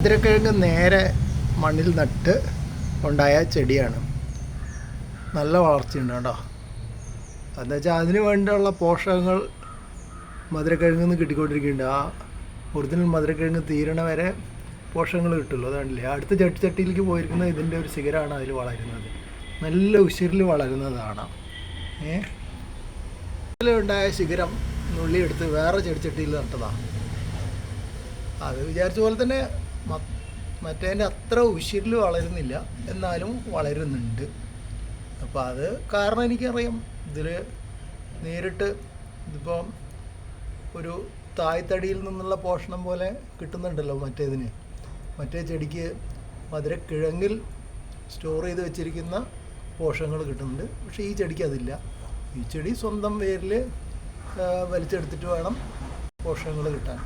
മധുരക്കിഴങ്ങ് നേരെ മണ്ണിൽ നട്ട് ഉണ്ടായ ചെടിയാണ്. നല്ല വളർച്ചയുണ്ട് കേട്ടോ. എന്താ വെച്ചാൽ അതിന് വേണ്ടിയുള്ള പോഷകങ്ങൾ മധുരക്കിഴങ്ങിൽ നിന്ന് കിട്ടിക്കൊണ്ടിരിക്കുന്നുണ്ട്. ആ ഒറിജിനൽ മധുരക്കിഴങ്ങ് തീരണ വരെ പോഷകങ്ങൾ കിട്ടുള്ളൂ. അതാണല്ലേ? അടുത്ത ചട്ടിച്ചട്ടിയിലേക്ക് പോയിരിക്കുന്ന ഇതിന്റെ ഒരു ശിഖരമാണ് അതിൽ വളരുന്നത്. നല്ല ഉശിരിൽ വളരുന്നതാണ്. ഏ? ഉണ്ടായ ശിഖരം നുള്ളിയെടുത്ത് വേറെ ചെടിച്ചട്ടിയിൽ നട്ടതാണ് അത് വിചാരിച്ച പോലെ തന്നെ മറ്റേതിന്റെ അത്ര ഉശിരിൽ വളരുന്നില്ല. എന്നാലും വളരുന്നുണ്ട്. അപ്പോൾ അത് കാരണം എനിക്കറിയാം. ഇതിൽ നേരിട്ട് ഇതിപ്പം ഒരു തായ്തടിയിൽ നിന്നുള്ള പോഷണം പോലെ കിട്ടുന്നുണ്ടല്ലോ മറ്റേതിന്. മറ്റേ ചെടിക്ക് മധുരക്കിഴങ്ങിൽ സ്റ്റോർ ചെയ്ത് വെച്ചിരിക്കുന്ന പോഷകങ്ങൾ കിട്ടുന്നുണ്ട്. പക്ഷേ ഈ ചെടിക്ക് അതില്ല. ഈ ചെടി സ്വന്തം വേരിൽ വലിച്ചെടുത്തിട്ട് വേണം പോഷകങ്ങൾ കിട്ടാൻ.